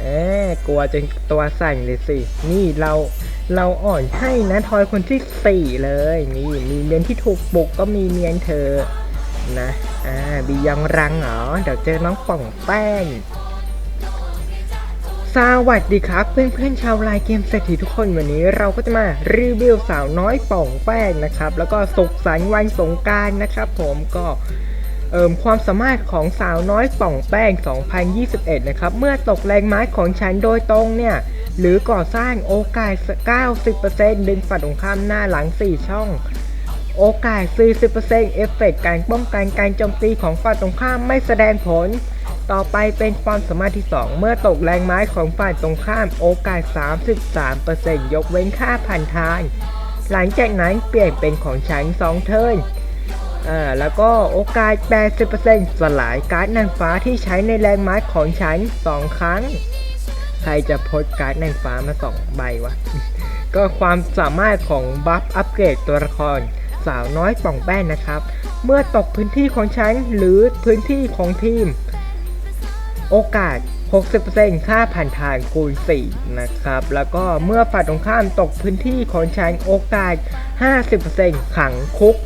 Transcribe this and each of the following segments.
เอ๊กลัวจนตัวสั่นเลยสิ นี่เราเราอ่อนให้นะทอยคนที่สี่เลยนี่มีเมียนที่ถูกปลุกก็มีเมียนเธอนะอ่าบียองรังเหรอเดี๋ยวเจอน้องป่องแป้งสวัสดีครับ เพื่อนๆชาวไลน์เกมเศรษฐีทุกคนวันนี้เราก็จะมารีวิวสาวน้อยป่องแป้งนะครับ แล้วก็สุขสันต์วันสงการนะครับ ผมก็ ความสามารถของสาวน้อยป่องแป้ง 2021 นะครับ เมื่อตกแรงไม้ของฉันโดยตรงเนี่ย หรือก่อสร้างโอกาส 90%ดึงฝัดของข้ามหน้าหลัง 4 ช่อง โอกาส 40%เอฟเฟกต์การป้องกันการโจมตีของฝ่ายตรงข้ามไม่แสดงผล ต่อไปเป็นความสามารถที่ 2 เมื่อตกแรงไม้ของฝ่ายตรงข้าม โอกาส 33%ยกเว้นค่าผ่านทางหลังจากนั้นเปลี่ยนเป็นของฉัน2เทิร์น อ่าแล้วก็โอกาส 80%สลายการ์ดนางฟ้าที่ใช้ในแรงไม้ของฉัน 2 ครั้ง ใครจะพดการ์ดนางฟ้ามา 2 ใบวะ ก็ความสามารถของบัฟอัปเกรดตัวละคร สาวน้อยป่องแป้นนะครับ เมื่อตกพื้นที่ของฉัน หรือพื้นที่ของทีม โอกาส 60%ค่าผ่านทางคูณ4นะครับ แล้วก็เมื่อฝ่ายตรงข้ามตกพื้นที่ของฉันโอกาส 50%ขังคุก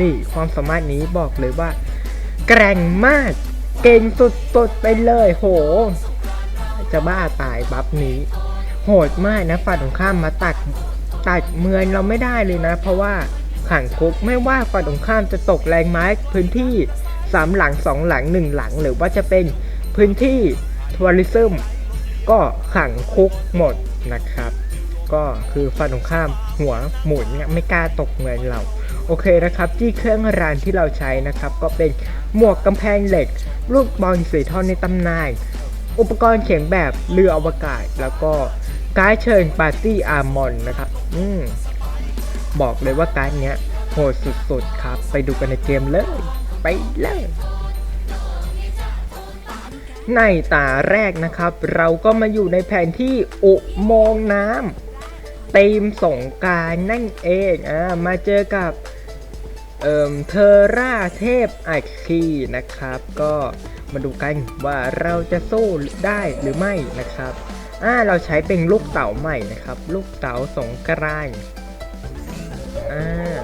นี่ความสามารถนี้บอกเลยว่า แกร่งมาก เก่งสุดๆไปเลย โห จะบ้าตายบัฟนี้ โหดมากนะฝ่ายตรงข้ามมาตัดตัดเมืองเราไม่ได้เลยนะ เพราะว่าขังคุกไม่ว่าฝ่ายตรงข้ามจะตกแรงไม้พื้นที่สามหลังสองหลังหนึ่งหลัง หรือว่าจะเป็นพื้นที่ทัวริซึมก็ขังคุกหมดนะครับ ก็คือฝ่ายตรงข้ามหัวหมุนเนี่ยไม่กล้าตกเมืองเรา โอเคนะครับที่เครื่องรานที่เราใช้นะครับ ก็เป็นหมวกกำแพงเหล็ก ลูกบอลสีทองในตำนานอุปกรณ์เขียนแบบเรืออวกาศ แล้วก็การ์ดเชิญปาร์ตี้อาร์มอนนะครับ อืมบอกเลยว่าการ์ดเนี้ยโหดสุดๆครับ ไปดูกันในเกมเลย ไปเลยในตาแรกนะครับ เราก็มาอยู่ในแผนที่อุโมงค์น้ำ ตีมสงการนั่นเองอ่ามาเจอกับเอ่มเทอร่าเทพไอคีนะครับ ก็มาดูกันว่าเราจะสู้ได้หรือไม่นะครับอ่าเราใช้เป็นลูกเต๋าใหม่นะครับ ลูกเต๋าสงกรานอ่า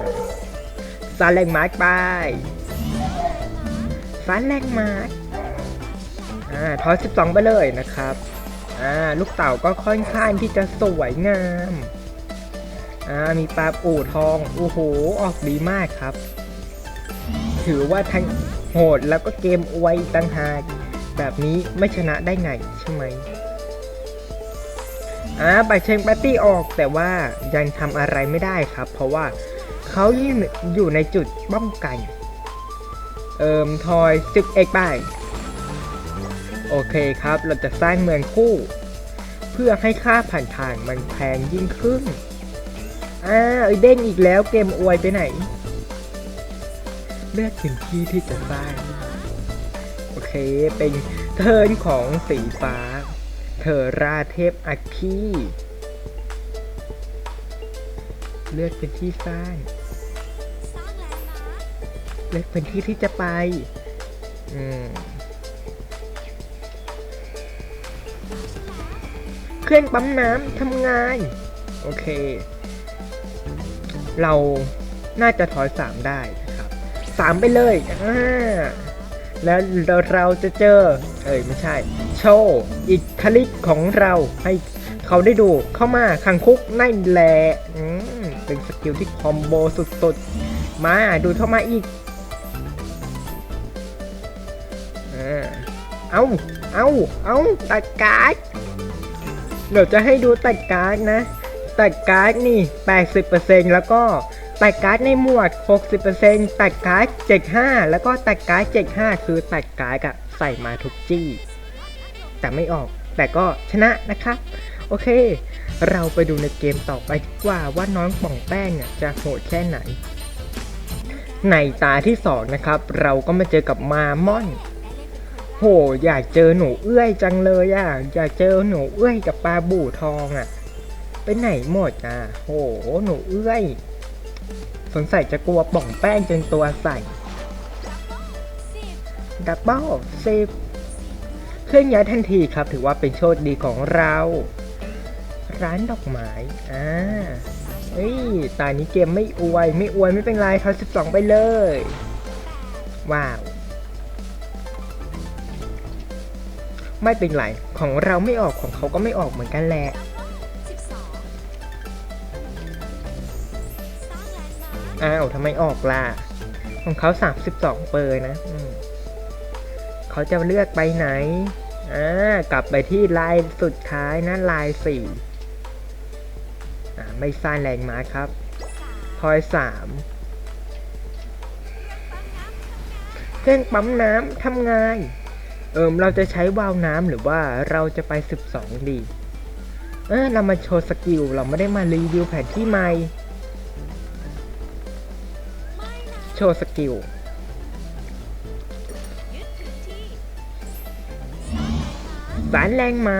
ซาแรงมาร์กไปซาแรงมาร์กอ่าทอย12ไปเลยนะครับ อ่าลูกเต๋าก็ค่อนข้างที่จะสวยงามอ่ามีปลาปูทองโอ้โหออกดีมากครับ ถือว่าทั้งโหดแล้วก็เกมอวยต่างหากแบบนี้ไม่ชนะได้ไงใช่ไหมอ่าใบเชงปาร์ตี้ออกแต่ว่ายังทำอะไรไม่ได้ครับ เพราะว่าเขายังอยู่ในจุดป้องกัน เอิมทอยสิบเอกไป โอเคครับ เราจะสร้างเมืองคู่ เพื่อให้ค่าผ่านทางมันแพงยิ่งขึ้นอ่าเอ้ยเด้งอีกแล้วเกมอวยไปไหน เลือกพื้นที่ที่จะสร้าง โอเค เป็นเทิร์นของสีฟ้าเทอราเทพอัคคีเลือกเป็นที่สร้าง เลือกเป็นที่ที่จะไป อืม เครื่องปั๊มน้ำทำงาน โอเค เราน่าจะถอยสามได้นะครับสามไปเลยอ่าแล้วเราจะเจอ เอ้ยไม่ใช่ โชว์อิทลิกของเราให้เขาได้ดูเข้ามาคังคุกนั่นแหละอืมเป็นสกิลที่คอมโบสุดๆ มาดูเข้ามาอีกอ่าเอา เอาเอาตัดการ์ดเดี๋ยวจะให้ดูตัดการ์ดนะ ตัดการ์ดนี่ 80%แล้วก็ตัดการ์ดในหมวด 60%ตัดการ์ด75 แล้วก็ตัดการ์ด75 คือตัดการ์ดอะใส่มาทุกจี้ แต่ไม่ออก แต่ก็ชนะนะครับ โอเค เราไปดูในเกมต่อไปดีกว่าว่าน้องป่องแป้งเนี่ยจะโหดแค่ไหน ในตาที่2นะครับ เราก็มาเจอกับมามอน หอยากเจอหนูเอื้อยจังเลยอะอยากเจอหนูเอื้อยกับปลาบู่ทองอะไปไหนหมดอะโหหนูเอื้อย สงสัยจะกลัวป่องแป้งจนตัวใส่ดับเบิลสิบลื่อนย้ายทันทีครับ ถือว่าเป็นโชคดีของเรา ร้านดอกไม้อ่าเฮ้ยตานี้เกมไม่อวย ไม่อวยไม่เป็นไรทอย12 ไปเลย ว้าว ไม่เป็นไรของเราไม่ออกของเขาก็ไม่ออกเหมือนกันแหละอ้าวทำไมออกล่ะ ของเขา 32 เปอร์นะเขาจะเลือกไปไหนอ่ากลับไปที่ลายสุดท้ายนะลายสี่อ่าไม่สร้างแรงม้าครับทอยสามเครื่องปั๊มน้ำทำงาน เอิมเราจะใช้วาล์วน้ำหรือว่าเราจะไป 12 ดีเออเรามาโชว์สกิลเราไม่ได้มารีวิวแผนที่ใหม่โชว์สกิลสารแรงมา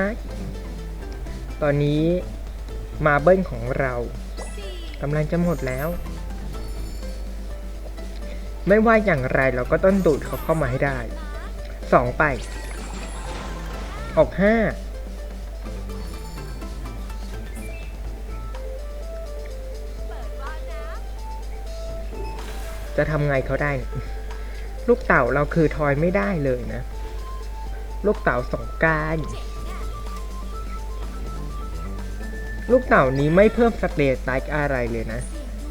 ตอนนี้มาเบิ้ลของเรากำลังจะหมดแล้ว ไม่ว่าอย่างไรเราก็ต้องดูดเขาเข้ามาให้ได้ สองไป ออกห้าจะทำไงเขาได้ ลูกเต่าเราคือทอยไม่ได้เลยนะ ลูกเต่าสองกรารลูกเต่านี้ไม่เพิ่มสเตตัสอะไรเลยนะ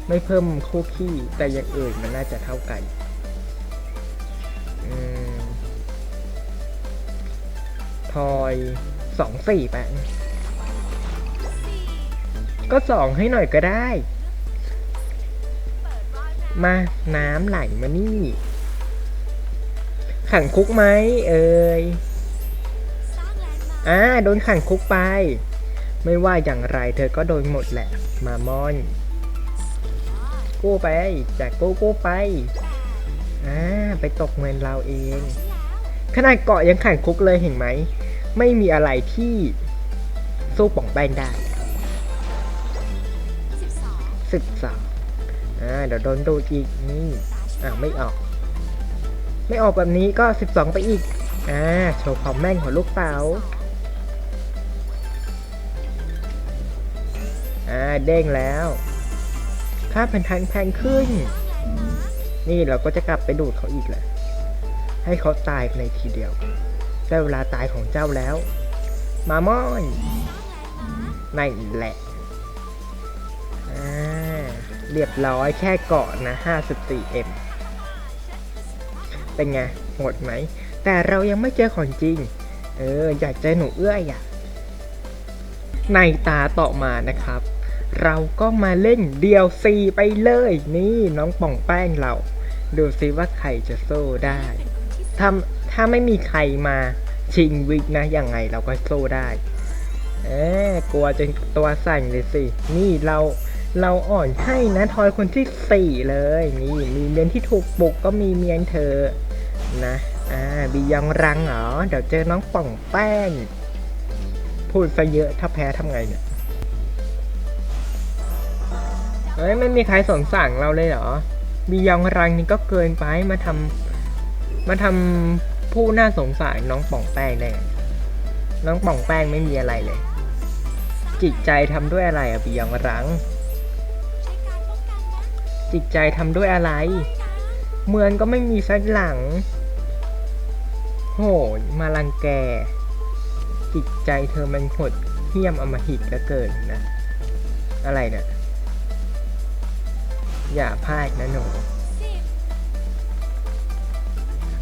ไม่เพิ่มคู่ขี้แต่อย่างอื่นมันน่าจะเท่ากัน ทอยสองสี่แปะก็สองให้หน่อยก็ได้ มาน้ำไหลมานี่ ขังคุกไหมเอ่ยอ่าโดนขังคุกไป ไม่ว่าอย่างไรเธอก็โดนหมดแหละมามอนกู้ไปจากกู้กู้ไปอ่าไปตกเงินเราเอง ขนาดเกาะยังขังคุกเลยเห็นไหม ไม่มีอะไรที่สู้ป่องแป้งได้สิบสองอ่าเดี๋ยวโดนดูอีกนี่อ่าไม่ออก ไม่ออกแบบนี้ก็12ไปอีกอ่าโชว์ความแม่นของลูกเต๋าอ่าเด้งแล้วค่าแผ่นทางแพงขึ้น นี่เราก็จะกลับไปดูดเขาอีกแหละ ให้เขาตายในทีเดียว ได้เวลาตายของเจ้าแล้ว มาม่อนนั่นแหละอ่าเรียบร้อยแค่เกาะนะ 54M เป็นไงโหดไหม แต่เรายังไม่เจอของจริง เออ อยากเจอหนูเอื้อยอะ ในตาต่อมานะครับ เราก็มาเล่นเดียวซีไปเลย นี่น้องป่องแป้งเรา ดูซิว่าใครจะโซ่ได้ ถ้าถ้าไม่มีใครมาชิงวิกนะยังไงเราก็โซ่ได้เอ๊กลัวจนตัวสั่นเลยสิ นี่เราเราอ่อนให้นะทอยคนที่สี่เลย นี่มีเมียนที่ถูกปลุกก็มีเมียนเธอ นะ อ่าบียองรังเหรอ เดี๋ยวเจอน้องป่องแป้ง พูดซะเยอะถ้าแพ้ทำไงเนี่ย เฮ้ยไม่มีใครสนสั่งเราเลยเหรอบียองรังนี่ก็เกินไปมาทำ มาทำผู้น่าสงสารน้องป่องแป้งได้ไงน้องป่องแป้งไม่มีอะไรเลย จิตใจทำด้วยอะไรอะบียองรัง จิตใจทำด้วยอะไร เมืองก็ไม่มีสักหลัง โหมาลังแก จิตใจเธอมันหดเหี้ยมอมหิตเหลือเกินนะ อะไรเนะี่ยอย่าพลาดนะหนู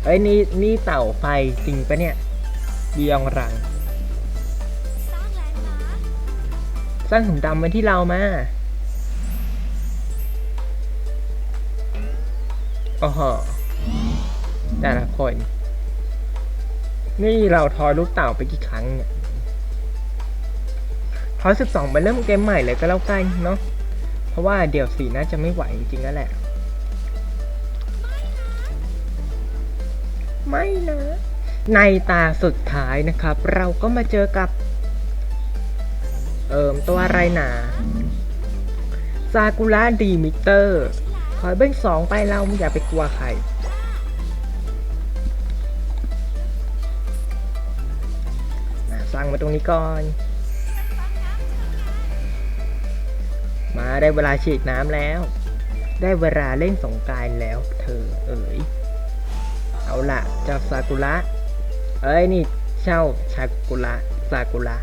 เอ้ยนี่นี่เต่าไฟจริงปะเนี่ยบียองรัง สร้างถุงดำไว้ที่เรามาโอ้โหแต่ละคน นี่เราทอยลูกเต่าไปกี่ครั้งเนี่ยทอยสิบสองไปเริ่มเกมใหม่เลยก็แล้วกันเนาะเพราะว่าเดี๋ยวสีน่าจะไม่ไหวจริงๆแล้วแหละ ไม่นะ ในตาสุดท้ายนะครับ เราก็มาเจอกับ เอิมตัวอะไรหนาซากุระดีมิเตอร์ถอยเบ้งสองไปเราอย่าไปกลัวใครไว้างมาตรงนี้ก่อน มาได้เวลาฉีดน้ำแล้ว ได้เวลาเล่นสงการแล้ว เธอเอ๋ย เอาละเจ้าซากุระเอ้ยนี่เจ้าชากุระซากุระ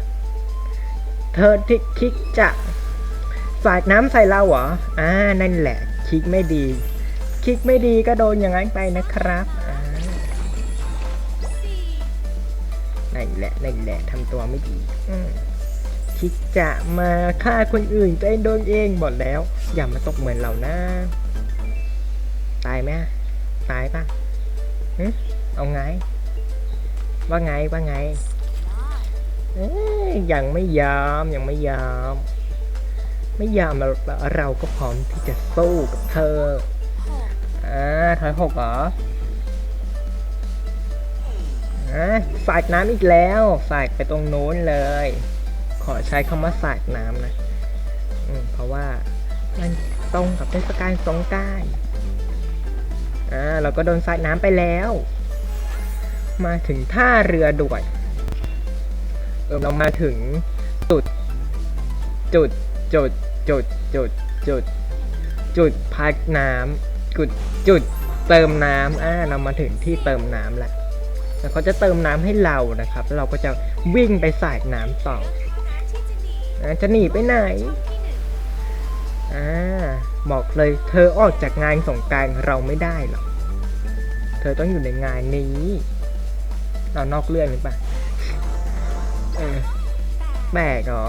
เธอที่คิดจะสาดน้ำใส่เราเหรออ่านั่นแหละ คิดไม่ดี คิดไม่ดีก็โดนอย่างนั้นไปนะครับอ่านั่นแหละนั่นแหละทำตัวไม่ดีอคิดจะมาฆ่าคนอื่นตัวเองโดนเองหมดแล้ว อย่ามาตกเหมือนเรานะ ตายไหมตายปะ เอาไง ว่าไงว่าไงยังไม่ยอมยังไม่ยอมไม่ยอมเราเราก็พร้อมที่จะสู้กับเธออ่าถอยหกเหรออ่าสาดน้ำอีกแล้วสาดไปตรงโน้นเลย ขอใช้คำว่าสาดน้ำนะอืมเพราะว่ามันตรงกับเทศกาลสงกราร อ่าเราก็โดนสาดน้ำไปแล้ว มาถึงท่าเรือด่วนเออเรามาถึงจุด จุดจุดจุดจุดจุด จุดพักน้ำจุดจุดเติมน้ำอ่าเรามาถึงที่เติมน้ำแล้วแล้วเขาจะเติมน้ำให้เรานะครับ แล้วเราก็จะวิ่งไปสาดน้ำต่ออจะหนีไปไหน อ่าบอกเลยเธอออกจากงานสงการเราไม่ได้หรอก เธอต้องอยู่ในงานนี้ เรานอกเรื่องหรือเปล่าเออแปลกเหรอ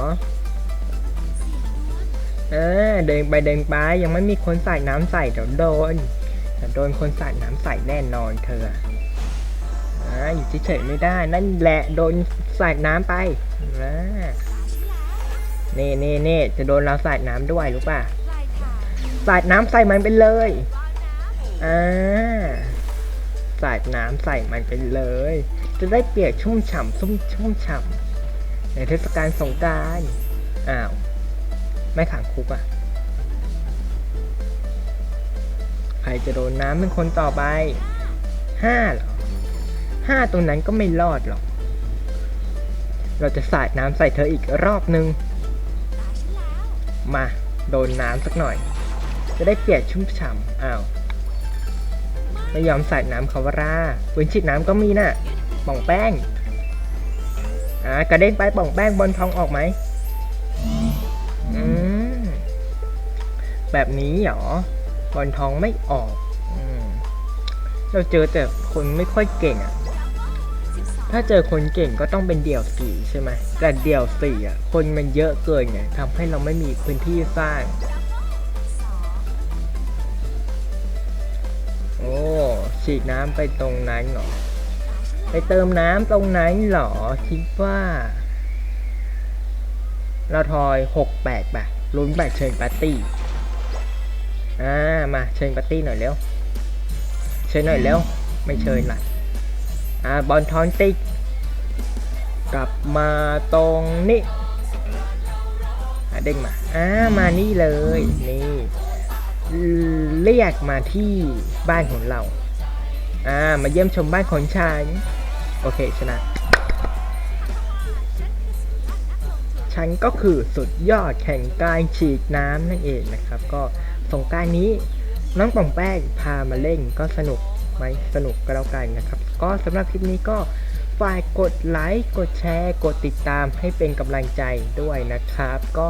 เออเดินไปเดินไปยังไม่มีคนใส่น้ำใส่เดี๋ยวโดนเดี๋ยวโดนคนใส่น้ำใส่แน่นอนเธออ่าอยู่เฉยๆไม่ได้ นั่นแหละโดนใส่น้ำไปอ่า น่เน่เน่จะโดนเราใส่น้ำด้วยรู้ป่ะใส่น้ำใส่มันไปเลยอ่าใส่น้ำใส่มันไปเลย จะได้เปียกชุ่มฉ่ำชุ่มชุ่มฉ่ำในเทศกาลสงกรารอ้าวไม่ขังคุกอะใครจะโดนน้ำเป็นคนต่อไปห้าเหรอห้าตรงนั้นก็ไม่รอดหรอก เราจะสาดน้ำใส่เธออีกรอบนึง มาโดนน้ำสักหน่อย จะได้เปียกชุ่มฉ่ำอ้าวไม่ยอมใส่น้ำคาวาร่าปืนฉีดน้ำก็มีน่ะป่องแป้งอ่ากระเด้งไปป่องแป้งบนทองออกไหมอืมแบบนี้เหรอบอลทองไม่ออกอเราเจอแต่คนไม่ค่อยเก่งอะ ถ้าเจอคนเก่งก็ต้องเป็นเดี่ยวสี่ใช่ไหมแต่เดี่ยวสี่อะคนมันเยอะเกินไงทำให้เราไม่มีพื้นที่สร้าง โอ้ฉีดน้ำไปตรงนั้นเหรอ ไปเติมน้ำตรงนั้นเหรอ คิดว่า เราทอยหกแปดป่ะลุ้นแบบเชิญปาร์ตี้ อ่า มาเชิญปาร์ตี้หน่อยเร็ว เชิญหน่อยเร็ว ไม่เชิญละ อ่าบอลทอนติกกลับมาตรงนี้เด้งมาอ่ามานี่เลย นี่ เรียกมาที่บ้านของเรา อ่า มาเยี่ยมชมบ้านของฉัน โอเค ชนะ ฉันก็คือสุดยอดแข่งการฉีดน้ำนั่นเองนะครับ ก็สงการนี้น้องป่องแป้งพามาเล่นก็สนุกไหมสนุกก็แล้วกันนะครับ ก็สำหรับคลิปนี้ก็ฝากกดไลค์กดแชร์ กดติดตามให้เป็นกำลังใจด้วยนะครับ ก็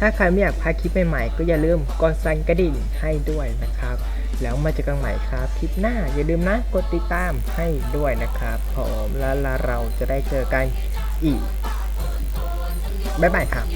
ถ้าใครไม่อยากพลาดคลิปใหม่ๆ ก็อย่าลืมกดสั่นกระดิ่งให้ด้วยนะครับ แล้วมาเจอกันใหม่ครับคลิปหน้าอย่าลืมนะกดติดตามให้ด้วยนะครับผมแล้วเราจะได้เจอกันอีกบ๊ายบายครับ